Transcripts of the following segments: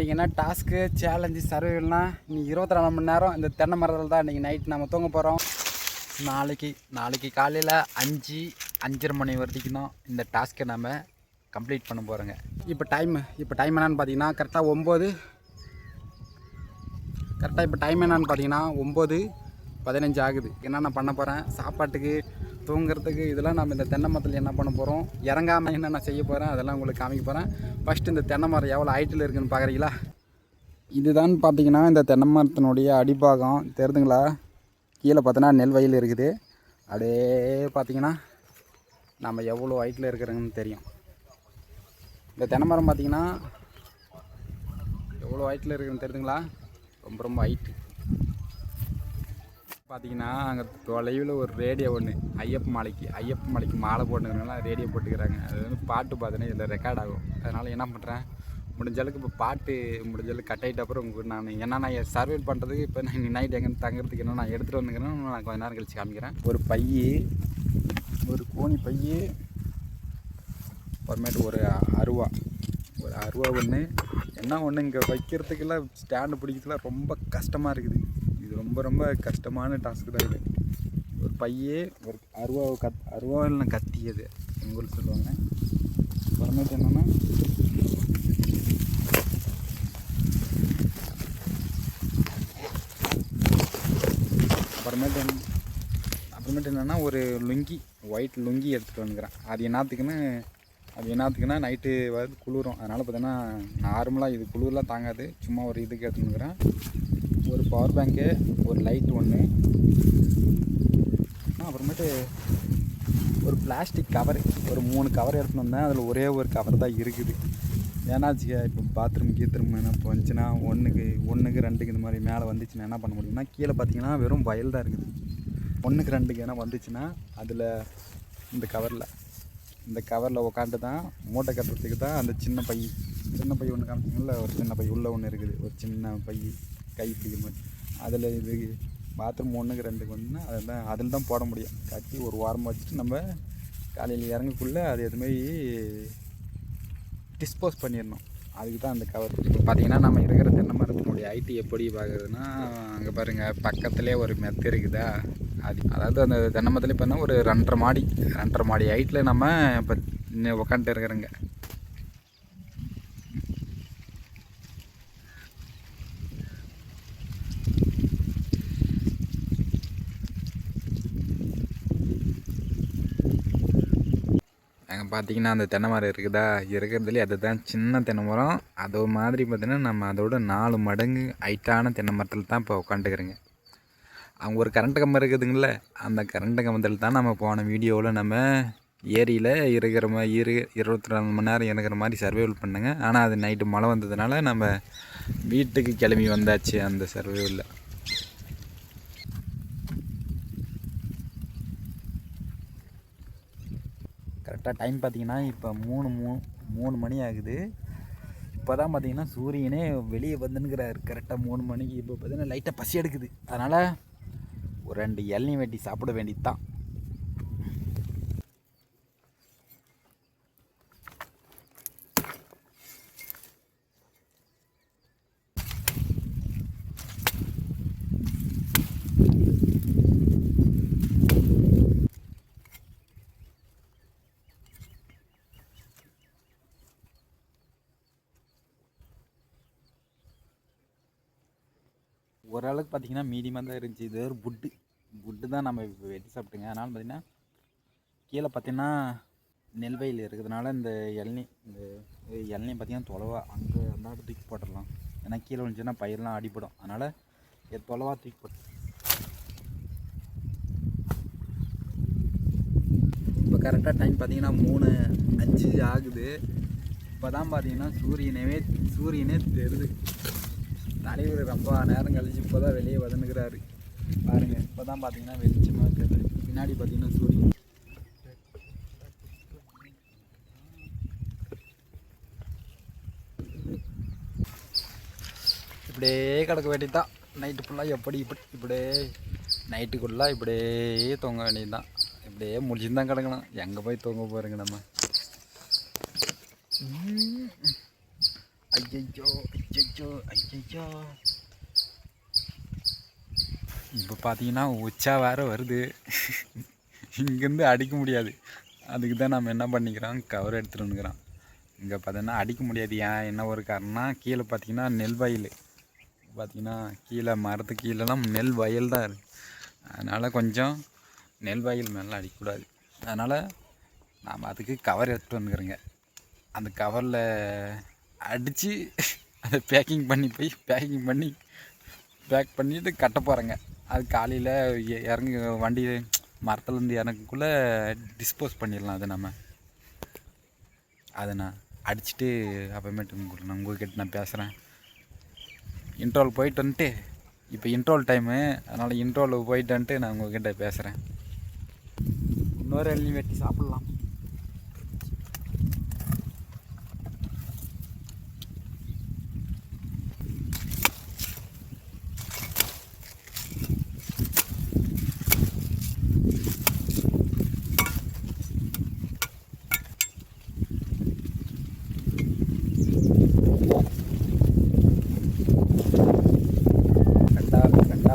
இன்றைக்கி task challenge சர்வைவல்னா இன்னைக்கு இருபத்தி நாலு மணி நேரம் இந்த தென்னை மரத்தில் தான் இன்றைக்கி நைட் நம்ம தூங்க போகிறோம் நாளைக்கு நாளைக்கு காலையில் அஞ்சு அஞ்சரை மணி வரைக்கும் தான் இந்த டாஸ்க்கை நம்ம கம்ப்ளீட் பண்ண போகிறோங்க இப்போ டைம் இப்போ டைம் என்னென்னு பார்த்தீங்கன்னா கரெக்டாக ஒம்பது கரெக்டாக இப்போ டைம் என்னென்னு பார்த்தீங்கன்னா ஒம்பது பதினஞ்சு ஆகுது. என்னென்ன பண்ண போகிறேன் சாப்பாட்டுக்கு தூங்குறதுக்கு இதெல்லாம் நம்ம இந்த தென்னை மரத்தில் என்ன பண்ண போகிறோம் இறங்காமல் என்னென்ன செய்ய போகிறேன் அதெல்லாம் உங்களுக்கு காமிக்க போகிறேன் ஃபஸ்ட்டு இந்த தென்னை மரம் எவ்வளோ ஹைட்டில் இருக்குன்னு பார்க்குறீங்களா இதுதான் பார்த்தீங்கன்னா இந்த தென்னை மரத்தினுடைய அடிப்பாகம். தெரிதுங்களா? கீழே பார்த்தோன்னா நெல் வயல் இருக்குது. அப்படியே பார்த்தீங்கன்னா நம்ம எவ்வளோ ஹைட்டில் இருக்கிறோங்கன்னு தெரியும். இந்த தென்னை மரம் பார்த்தீங்கன்னா எவ்வளோ ஹைட்டில் இருக்குதுன்னு தெரியுதுங்களா ரொம்ப ரொம்ப ஹைட்டு பார்த்தீங்கன்னா அங்கே தொலைவில் ஒரு ரேடியோ ஒன்று ஐயப்ப மாலைக்கு ஐயப்ப மலைக்கு மாலை போட்டுக்கிறனால ரேடியோ போட்டுக்கிறாங்க. அது வந்து பாட்டு பார்த்தோன்னா இதில் ரெக்கார்ட் ஆகும். அதனால் என்ன பண்ணுறேன் முடிஞ்சளவுக்கு இப்போ பாட்டு முடிஞ்ச அளவுக்கு கட் ஆகிட்ட அப்புறம் உங்களுக்கு நான் என்ன நான் சர்வைவ் பண்ணுறதுக்கு இப்போ நான் நைட் எங்கே தங்குறதுக்கு என்ன நான் எடுத்துகிட்டு வந்துக்கிறேன் நான் கொஞ்ச நேரம் கழிச்சு காமிக்கிறேன். ஒரு பைய ஒரு கோணி பைய அப்புறமேட்டு ஒரு அருவா. ஒரு அருவா ஒன்று என்ன ஒன்று இங்கே வைக்கிறதுக்கெல்லாம் ஸ்டாண்டு பிடிக்கிறதுலாம் ரொம்ப கஷ்டமாக இருக்குது. இது ரொம்ப ரொம்ப கஷ்டமான டாஸ்க் தான் இது. ஒரு பையே ஒரு அருவா கத் அருவா இல்லை கத்தி அது எங்கள் ஊரில் சொல்லுவாங்க. அப்புறமேட்டு என்னென்னா அப்புறமேட்டு என்ன அப்புறமேட்டு என்னென்னா ஒரு லுங்கி ஒயிட் லுங்கி எடுத்துகிட்டு வந்துக்கிறேன். அது என்னத்துக்குன்னு அது என்னத்துக்குன்னா நைட்டு வந்து குளிரும். அதனால் பார்த்தீங்கன்னா நார்மலாக இது குளிர்லாம் தாங்காது. சும்மா ஒரு இதுக்கு எடுத்துன்னு ஒரு பவர் பேங்க்கு ஒரு லைட் ஒன்று அப்புறமேட்டு ஒரு பிளாஸ்டிக் கவர் ஒரு மூணு கவர் எடுத்துன்னு வந்தேன். அதில் ஒரே ஒரு கவர் தான் இருக்குது. ஏன்னா இப்போ பாத்ரூம் கீத்ரூம் என்ன போச்சுன்னா ஒன்றுக்கு ஒன்றுக்கு ரெண்டுக்கு இந்த மாதிரி மேலே வந்துச்சுன்னா என்ன பண்ண முடியும்னா கீழே பார்த்தீங்கன்னா வெறும் வயல் தான் இருக்குது. ஒன்றுக்கு ரெண்டுக்கு ஏன்னா வந்துச்சுன்னா அதில் இந்த கவரில் இந்த கவரில் உக்காந்து தான் மூட்டை கட்டுறதுக்கு தான் அந்த சின்ன பை. சின்ன பை ஒன்று காமிச்சிங்களா ஒரு சின்ன பை உள்ளே ஒன்று இருக்குது. ஒரு சின்ன பை. கை பிடிக்க மாட்டேன் அதில் இது பாத்ரூம் ஒன்றுக்கு ரெண்டுக்கு வந்துன்னா அதில் தான் அதில் தான் போட முடியும். கட்டி ஒரு வாரம் வச்சுட்டு நம்ம காலையில் இறங்கக்குள்ளே அது எதுமாரி டிஸ்போஸ் பண்ணிடணும். அதுக்கு தான் அந்த கவர் இப்போ பார்த்தீங்கன்னா நம்ம இருக்கிற தென்னை மரத்தினுடைய ஐடி எப்படி பார்க்குறதுன்னா அங்கே பாருங்கள் பக்கத்துலேயே ஒரு மெத்து இருக்குதா? அது அதாவது அந்த தென்னை மரத்துலேயே பார்த்தீங்கன்னா ஒரு ரெண்டரை மாடி ரெண்டரை மாடி ஹைட்டில் நம்ம இப்போ உட்காந்துட்டு இருக்கிறோங்க அங்கே பார்த்தீங்கன்னா அந்த தென்னை மரம் இருக்குதா? இருக்கிறதுலே அதுதான் சின்ன தென்னை மரம். அது மாதிரி பார்த்திங்கன்னா நம்ம அதோட நாலு மடங்கு ஹைட்டான தென்னை மரத்தில் தான் இப்போ உட்காந்துக்கிறேங்க அவங்க ஒரு கரண்ட் கம்பம் இருக்குதுங்கள அந்த கரண்ட் கம்பத்தில் தான் நம்ம போன வீடியோவில் நம்ம ஏரியில் இருக்கிற மாதிரி இரு இருபத்தி நாலு மணி நேரம் இருக்கிற மாதிரி சர்வைவல் பண்ணுங்க. ஆனால் அது நைட்டு மழை வந்ததுனால நம்ம வீட்டுக்கு கிளம்பி வந்தாச்சு அந்த சர்வைவலில் கரெக்டாக டைம் பார்த்தீங்கன்னா இப்போ மூணு மூ மூணு மணி ஆகுது. இப்போ தான் பார்த்தீங்கன்னா சூரியனே வெளியே வந்துனுக்கிறாரு கரெக்டாக மூணு மணிக்கு. இப்போ பார்த்தீங்கன்னா லைட்டாக பசி எடுக்குது. அதனால் ஒரு ரெண்டு இளநீ வெட்டி சாப்பிட வேண்டியது தான் ஓரளவுக்கு பார்த்தீங்கன்னா மீடியமாக தான் இருந்துச்சு. இது ஒரு புட்டு புட்டு தான் நம்ம இப்போ வெட்டி சாப்பிட்டுங்க. அதனால் பார்த்தீங்கன்னா கீழே பார்த்தீங்கன்னா நெல் வயல் இருக்கிறதுனால இந்த இளநீ இந்த இளநீ பார்த்திங்கன்னா தொலைவா அங்கே அந்த தூக்கி போட்டுடலாம். ஏன்னா கீழே விழுந்துச்சுன்னா பயிரெலாம் அடிப்படும் அதனால் இது தொலைவா தூக்கி போட்டு இப்போ கரெக்டாக டைம் பார்த்தீங்கன்னா மூணு அஞ்சு ஆகுது. இப்போ தான் பார்த்தீங்கன்னா சூரியனவே சூரியனே தெரியுது. தலைவர் ரொம்ப நேரம் கழிச்சு இப்போ தான் வெளியே வந்துக்கிறாரு பாருங்க இப்போ தான் பார்த்தீங்கன்னா வெளிச்சமாக இருக்குது. பின்னாடி பார்த்தீங்கன்னா சூரியன். இப்படியே கிடக்க வேண்டியதுதான். நைட்டு ஃபுல்லாக எப்படி இப்படி இப்படியே நைட்டுக்குள்ளே இப்படியே தூங்க வேண்டியது தான் இப்படியே முடிச்சுன்னு தான் கிடக்கணும். எங்கே போய் தூங்க போகிறேங்க நம்ம? ஐயோ ஐயோ ஐயோ இப்போ பார்த்தீங்கன்னா உச்சா வேறு வருது. இங்கேருந்து அடிக்க முடியாது. அதுக்கு தான் நம்ம என்ன பண்ணிக்கிறோம்? கவர் எடுத்துகிட்டு வந்துக்கிறோம் இங்கே பார்த்தீங்கன்னா அடிக்க முடியாது. ஏன்? என்ன ஒரு காரணம்னா கீழே பார்த்தீங்கன்னா நெல் வயல். பார்த்தீங்கன்னா கீழே மரத்து கீழெல்லாம் நெல் வயல் தான் இருக்குது அதனால் கொஞ்சம் நெல் வயல் மேலே அடிக்கக்கூடாது. அதனால் நாம் அதுக்கு கவர் எடுத்துகிட்டு வந்துக்கிறோங்க. அந்த கவரில் அடித்து அதை பேக்கிங் பண்ணி போய் பேக்கிங் பண்ணி பேக் பண்ணிட்டு கட்ட போகிறேங்க அது காலையில் இறங்கி வண்டி மரத்துலேருந்து இறங்கக்குள்ளே டிஸ்போஸ் பண்ணிடலாம் அதை நம்ம அதை நான் அடிச்சுட்டு அப்புறமேட்டு உங்களுக்கு நான் உங்கள்கிட்ட நான் பேசுகிறேன் இன்ட்ரோல் போயிட்டு வந்துட்டு இப்போ இன்ட்ரோல் டைமு அதனால் இன்ட்ரோல் போயிட்டு வந்துட்டு நான் உங்கள்கிட்ட பேசுகிறேன் இன்னொரு எள்ளி வெட்டி சாப்பிட்லாம்.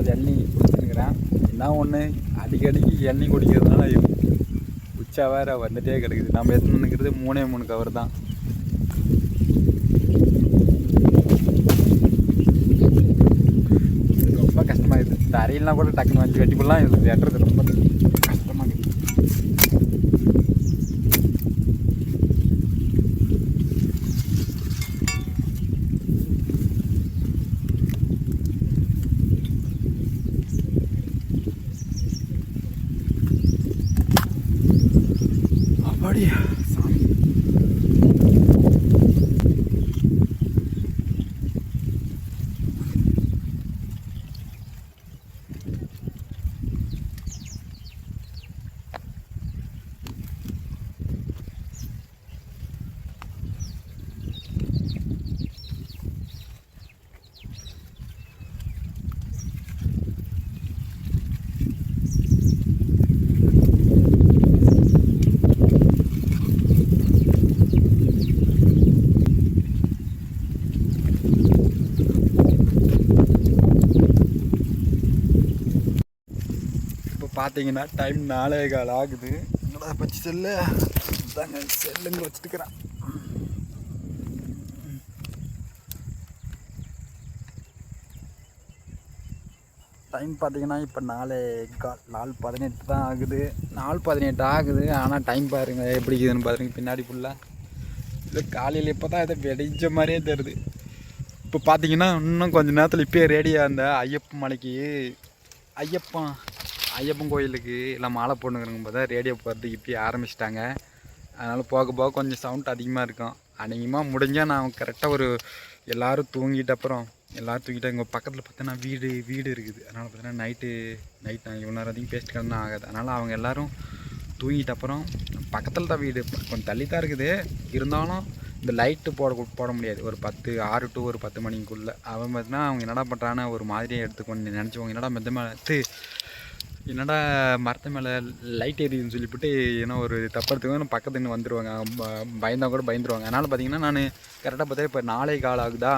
ரெண்டாவது ரெண்டாவது எண்ணி குடிச்சுருக்கிறேன். என்ன ஒன்று அடிக்கடிக்கு எண்ணி குடிக்கிறதுனால உச்சா வேற வந்துட்டே கிடக்குது. நம்ம எடுத்துன்னு நிற்கிறது மூணே மூணு கவர் தான். ரொம்ப கஷ்டமாகுது தரையெல்லாம் கூட டக்குன்னு வச்சு வெட்டி போடலாம் இது வெட்டுறது ரொம்ப அப்படியா பார்த்தீங்கன்னா டைம் நாலே கால் ஆகுது. என்னடா பச்சு செல்ல? தாங்க செல்லுங்க வச்சுட்டுக்கிறேன். டைம் பார்த்தீங்கன்னா இப்போ நாலே கால் நாலு பதினெட்டு தான் ஆகுது. நாலு பதினெட்டு ஆகுது ஆனால் டைம் பாருங்க எப்படி இருக்குதுன்னு பாருங்க பின்னாடி ஃபுல்லாக இல்லை காலையில் இப்போ தான் இதை வெடிஞ்ச மாதிரியே தருது இப்போ பார்த்தீங்கன்னா இன்னும் கொஞ்சம் நேரத்தில் இப்போயே ரெடியாக இருந்த ஐயப்பன் மலைக்கு. ஐயப்பன் ஐயப்பன் கோயிலுக்கு எல்லாம் மாலை போடணுங்கிறவங்க பார்த்தா ரேடியோ போகிறதுக்கு இப்போயே ஆரம்பிச்சிட்டாங்க. அதனால் போக போக கொஞ்சம் சவுண்ட் அதிகமாக இருக்கும். அநேகமாக முடிஞ்சால் நான் கரெக்டாக ஒரு எல்லோரும் தூங்கிட்ட அப்புறம் எல்லோரும் தூங்கிட்டு இங்கே பக்கத்தில் பார்த்தோன்னா வீடு வீடு இருக்குது. அதனால் பார்த்தீங்கன்னா நைட்டு நைட் நான் இவ்வளோ நேரம் அதிகம் பேசிட்டு கிடந்தா ஆகாது. அதனால் அவங்க எல்லோரும் தூங்கிட்ட அப்புறம் பக்கத்தில் தான் வீடு. கொஞ்சம் தள்ளி தான் இருக்குது. இருந்தாலும் இந்த லைட்டு போட போட முடியாது. ஒரு பத்து ஆறு டு ஒரு பத்து மணிக்குள்ளே. அவன் பார்த்தீங்கன்னா அவங்க என்னடா பண்ணுறான்னு ஒரு மாதிரியே எடுத்து கொஞ்சம் என்னடா மெத்த எடுத்து என்னடா மரத்து மேலே லைட் எரியுதுன்னு சொல்லிவிட்டு ஏன்னா ஒரு தப்புறதுக்கு பக்கத்து வந்துடுவாங்க பயந்தால் கூட பயந்துருவாங்க. அதனால் பார்த்தீங்கன்னா நான் கரெக்டாக பார்த்தா இப்போ நாளை கால் ஆகுதா?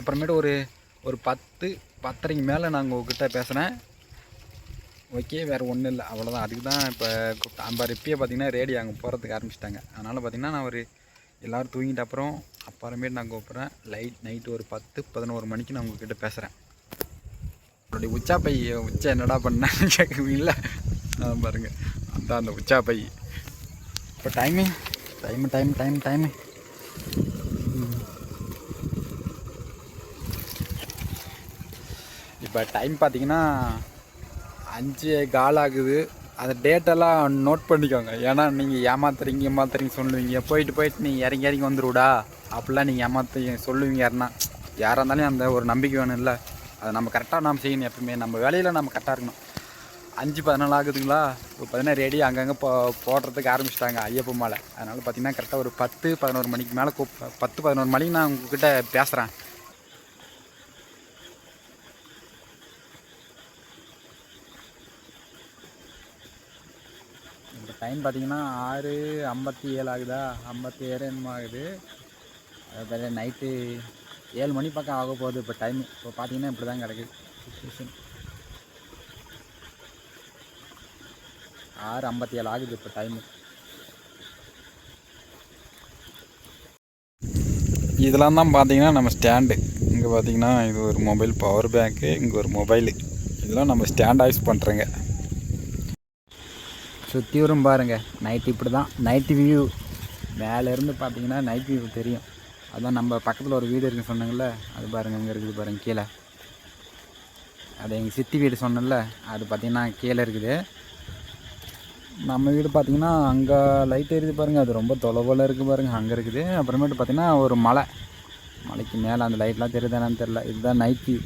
அப்புறமேட்டு ஒரு ஒரு பத்து பத்தரைக்கு மேலே நாங்கள் உங்ககிட்ட பேசுகிறேன் ஓகே வேறு ஒன்றும் இல்லை. அவ்வளோதான் அதுக்கு தான் இப்போ கூப்பிட்டேன் அம்பார் இப்பயே பார்த்தீங்கன்னா ரேடியோ அங்கே போகிறதுக்கு ஆரம்பிச்சிட்டாங்க. அதனால் பார்த்தீங்கன்னா நான் ஒரு எல்லோரும் தூங்கிட்ட அப்புறம் அப்புறமேட்டு நான் கூப்பிட்றேன். லைட் நைட்டு ஒரு பத்து பதினோரு மணிக்கு நான் உங்ககிட்ட பேசுகிறேன் அவருடைய உச்சா பை உச்சா என்னடா பண்ணான்னு கேட்குவீங்களா அதான் பாருங்க. அதான் அந்த உச்சா பை இப்போ time time time time time இப்போ டைம் பார்த்தீங்கன்னா அஞ்சு கால் ஆகுது. அந்த டேட்டெல்லாம் நோட் பண்ணிக்கோங்க. ஏன்னா நீங்கள் ஏமாத்துறீங்க ஏமாத்துறீங்க சொல்லுவீங்க. போயிட்டு போயிட்டு நீங்கள் இறங்கி இறங்கி வந்துருவிடா அப்படிலாம் நீங்கள் ஏமாத்து சொல்லுவீங்க யாருன்னா. யாராக இருந்தாலும் அந்த ஒரு நம்பிக்கை வேணும் இல்லை அதை நம்ம கரெக்டாக நாம் செய்யணும் எப்பவுமே. நம்ம வேலையில் நம்ம கரெக்டாக இருக்கணும். அஞ்சு பதினாலு ஆகுதுங்களா? இப்போ பார்த்தீங்கன்னா ரெடி அங்கங்கே போ போடுறதுக்கு ஆரம்பிச்சிட்டாங்க ஐயப்பன் மாலை. அதனால் பார்த்தீங்கன்னா கரெக்டாக ஒரு பத்து பதினோரு மணிக்கு மேலே கூப் பத்து பதினோரு மணிக்கு நான் உங்ககிட்ட பேசுகிறேன் இப்போ டைம் பார்த்தீங்கன்னா ஆறு ஐம்பத்தி ஏழு ஆகுதா? ஐம்பத்தி ஏழு என்னமோ ஆகுது. அதே நைட்டு ஏழு மணி பக்கம் ஆக போகுது. இப்போ டைம் இப்போ பார்த்தீங்கன்னா இப்படி தான் கிடக்குது சுச்சுவேஷன் ஆறு ஐம்பத்தி ஏழு ஆகுது இப்போ டைமு இதெல்லாம் தான் பார்த்தீங்கன்னா நம்ம ஸ்டாண்டு இங்கே பார்த்தீங்கன்னா இது ஒரு மொபைல் பவர் பேங்க்கு இங்கே ஒரு மொபைலு இதெல்லாம் நம்ம ஸ்டாண்டாக யூஸ் பண்ணுறோங்க சுற்றி வரும் பாருங்க. நைட் இப்படி தான் நைட்டு வியூ மேலேருந்து பார்த்தீங்கன்னா நைட் வியூ தெரியும். அதான் நம்ம பக்கத்தில் ஒரு வீடு இருக்குன்னு சொன்னாங்கல்ல அது பாருங்க இங்கே இருக்குது பாருங்கள் கீழே. அது எங்கள் சித்தி வீடு சொன்னேன்ல அது பார்த்தீங்கன்னா கீழே இருக்குது. நம்ம வீடு பார்த்தீங்கன்னா அங்கே லைட் எரியுது பாருங்கள் அது ரொம்ப தொலைவில் இருக்குது பாருங்கள் அங்கே இருக்குது. அப்புறமேட்டு பார்த்திங்கன்னா ஒரு மலை. மலைக்கு மேலே அந்த லைட்லாம் தெரியுது என்னன்னு தெரில இதுதான் நைட் வியூ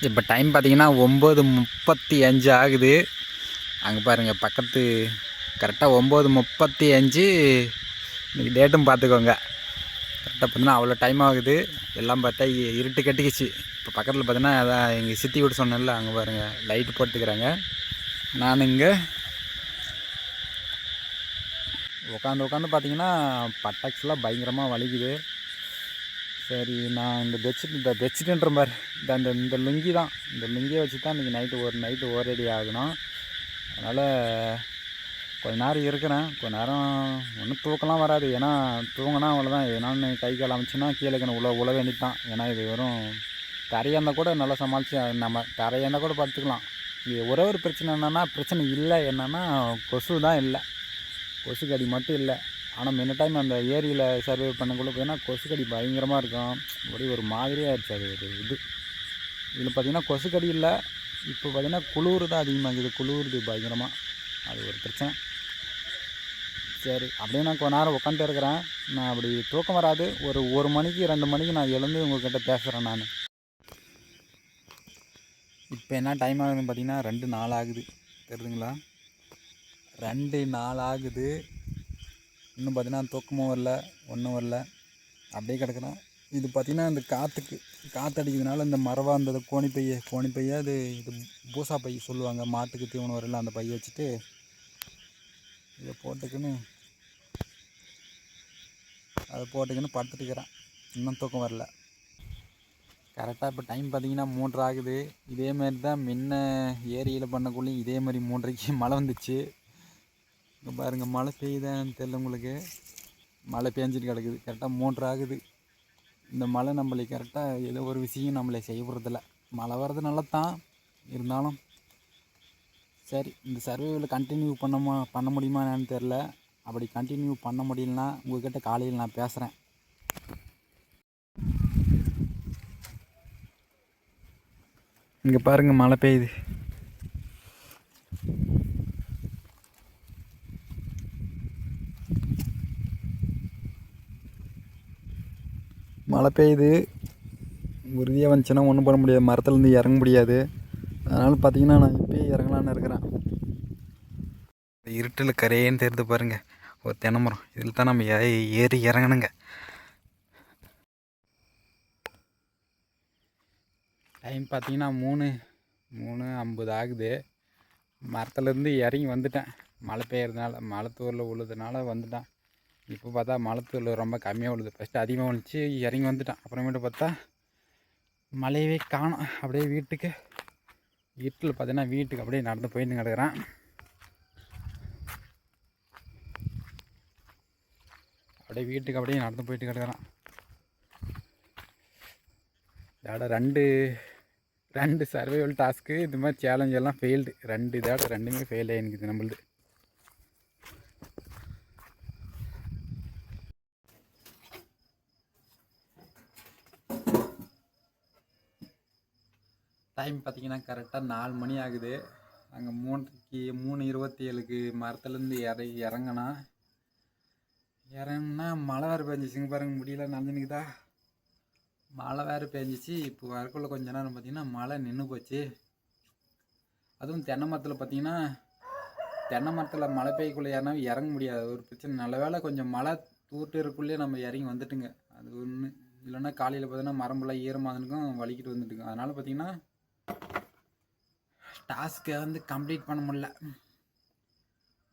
இப்போ டைம் பார்த்தீங்கன்னா ஒம்பது முப்பத்தி அஞ்சு ஆகுது. அங்கே பாருங்கள் பக்கத்து கரெக்டாக ஒம்பது முப்பத்தி அஞ்சு. இன்றைக்கி டேட்டும் பார்த்துக்கோங்க கரெக்டாக பார்த்தீங்கன்னா அவ்வளோ டைம் ஆகுது. எல்லாம் பார்த்தா இ- இருட்டு கட்டிக்கிச்சு. இப்போ பக்கத்தில் பார்த்தீங்கன்னா அதான் எங்கள் சித்தி வீடு சொன்னேன்ல அங்கே பாருங்கள் லைட்டு போட்டுக்கிறாங்க. நான் இங்கே உட்காந்து உட்காந்து பார்த்தீங்கன்னா பட்டாக்ஸ்லாம் பயங்கரமாக வலிக்குது. சரி நான் இந்த பெட்ஷீட் இந்த பெட்ஷீட்டுன்ற மாதிரி இந்த அந்த இந்த லுங்கி தான். இந்த லுங்கியை வச்சு தான் இன்றைக்கி நைட்டு ஒரு நைட்டு ஓரடி ஆகணும். அதனால் கொஞ்ச நேரம் இருக்கிறேன். கொஞ்ச நேரம் ஒன்றும் தூக்கம்லாம் வராது. ஏன்னா தூங்கினா அவ்வளோதான் எதனான்னு கை கால் அமைச்சுன்னா கீழே உழ உழ வேண்டியது தான் ஏன்னா இது வெறும் தரையாக இருந்தால் கூட நல்லா சமாளித்து நம்ம தரையாக இருந்தால் கூட படுத்துக்கலாம் இது ஒரே ஒரு பிரச்சனை என்னென்னா பிரச்சனை இல்லை. என்னென்னா கொசு தான் இல்லை. கொசு கடி மட்டும் இல்லை. ஆனால் முன்ன டைம் அந்த ஏரியில் சர்வே பண்ணக்குள்ளே பார்த்தீங்கன்னா கொசுக்கடி பயங்கரமாக இருக்கும். அப்படி ஒரு மாதிரியாக ஆயிடுச்சு அது ஒரு இது. இதில் பார்த்தீங்கன்னா கொசுக்கடி இல்லை. இப்போ பார்த்தீங்கன்னா குளிர் தான் அதிகமாகுது குளிருது பயங்கரமாக அது ஒரு பிரச்சனை. சரி அப்படியே நான் கொஞ்ச நேரம் உட்காந்துட்டு இருக்கிறேன். நான் அப்படி தூக்கம் வராது. ஒரு ஒரு மணிக்கு ரெண்டு மணிக்கு நான் எழுந்து உங்கள்கிட்ட பேசுகிறேன் நான். இப்போ என்ன டைம் ஆகுதுன்னு பார்த்தீங்கன்னா ரெண்டு நாள் ஆகுது. தெரியுதுங்களா? ரெண்டு நாள் ஆகுது. இன்னும் பார்த்தீங்கன்னா தூக்கமும் வரல ஒன்றும் வரல. அப்படியே கிடக்குறேன். இது பார்த்தீங்கன்னா இந்த காற்றுக்கு காற்று அடிக்கிறதுனால இந்த மரவா அந்த கோணி பைய கோணி பைய அது இது பூசா பை சொல்லுவாங்க மாட்டுக்கு தீவனம் வரல அந்த பைய வச்சுட்டு இதை போட்டுக்கின்னு அதை போட்டுக்கின்னு படுத்துட்டுக்கிறேன். இன்னும் தூக்கம் வரல. கரெக்டாக இப்போ டைம் பார்த்தீங்கன்னா மூன்றரை ஆகுது. இதே மாதிரி தான் முன்ன ஏரியில் பண்ணக்குள்ளேயும் இதே மாதிரி மூன்றரைக்கு மழை வந்துச்சு. இங்கே பாருங்கள் மழை பெய்யுதான்னு தெரில உங்களுக்கு. மழை பெஞ்சின்னு கிடக்குது. கரெக்டாக மூன்று ஆகுது. இந்த மழை நம்மளை கரெக்டாக ஏதோ ஒரு விஷயம் நம்மளை செய்யப்படுறதில்ல மழை வர்றது நல்லது தான் இருந்தாலும் சரி இந்த சர்வேவில் கண்டினியூ பண்ணமா பண்ண முடியுமா என்னன்னு தெரில அப்படி கண்டினியூ பண்ண முடியலனா உங்கள்கிட்ட காலையில் நான் பேசுகிறேன் இங்கே பாருங்கள் மழை பெய்யுது. மழை பெய்யுது. உறுதியாக வந்துச்சுன்னா ஒன்றும் பண்ண முடியாது. மரத்துலேருந்து இறங்க முடியாது. அதனால் பார்த்திங்கன்னா நான் இப்போயே இறங்கலான்னு இருக்கிறேன். இந்த இருட்டில் கரையேன்னு தெரிந்து பாருங்கள் ஒரு தென்னை மரம் இதில் தான் நம்ம ஏறி இறங்கணுங்க. டைம் பார்த்திங்கன்னா மூணு மூணு ஐம்பது ஆகுது. மரத்துலேருந்து இறங்கி வந்துட்டேன். மழை பெய்யறதுனால மலைத்தூரில் உழுதுனால வந்துட்டேன். இப்போ பார்த்தா மலைத்தூள் ரொம்ப கம்மியாக விழுது ஃபஸ்ட்டு அதிகமாக விழுந்துச்சு இறங்கி வந்துட்டேன். அப்புறமேட்டு பார்த்தா மழையவே காணோம். அப்படியே வீட்டுக்கு வீட்டில் பார்த்தீங்கன்னா வீட்டுக்கு அப்படியே நடந்து போயிட்டு கிடக்குறான். அப்படியே வீட்டுக்கு அப்படியே நடந்து போயிட்டு கிடக்குறேன். இதோட ரெண்டு ரெண்டு சர்வைவல் டாஸ்க்கு இது மாதிரி சேலஞ்செல்லாம் ஃபெயில்டு ரெண்டு இதோட ரெண்டுமே ஃபெயில் ஆகிருக்குது நம்மளுது. டைம் பார்த்தீங்கன்னா கரெக்டாக நாலு மணி ஆகுது. அங்கே மூன்றைக்கு மூணு இருபத்தி ஏழுக்கு மரத்துலேருந்து இற இறங்கினா இறங்குனா மழை வேறு பெஞ்சிச்சுங்க பாருங்க முடியல நனைஞ்சுனுக்குதா மழை வேறு பெஞ்சிச்சு. இப்போ வரக்குள்ள கொஞ்ச நேரம் பார்த்தீங்கன்னா மழை நின்று போச்சு. அதுவும் தென்னை மரத்தில் பார்த்தீங்கன்னா தென்னை மரத்தில் மழை பெய்யக்குள்ளே ஏறினா இறங்க முடியாது. ஒரு பிரச்சனை. நல்ல வேளை கொஞ்சம் மழை தூட்டு இருக்குள்ளே நம்ம இறங்கி வந்துட்டுங்க. அது ஒன்று இல்லைன்னா காலையில் பார்த்தீங்கன்னா மரம்பெல்லாம் ஈரமாகனுக்கும் வலிக்கிட்டு வந்துட்டுங்க. அதனால் பார்த்தீங்கன்னா டாஸ்க்கை வந்து கம்ப்ளீட் பண்ண முடில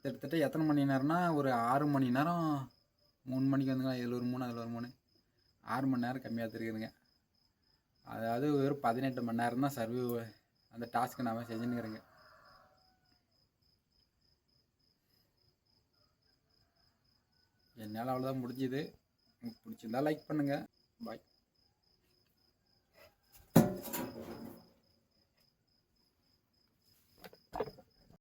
கிட்டத்தட்ட எத்தனை மணி நேரம்னா ஒரு ஆறு மணி நேரம். மூணு மணிக்கு வந்துங்க இதில் ஒரு மூணு அதில் ஒரு மூணு. ஆறு மணி நேரம் கம்மியாக தெரியுதுங்க. அதாவது ஒரு பதினெட்டு மணி நேரம் தான் சர்வே அந்த டாஸ்க்கு நான் செஞ்சுன்னுக்கிறேங்க. என்னால் அவ்வளோதான் முடிஞ்சுது. உங்களுக்கு பிடிச்சிருந்தா லைக் பண்ணுங்கள் பாய்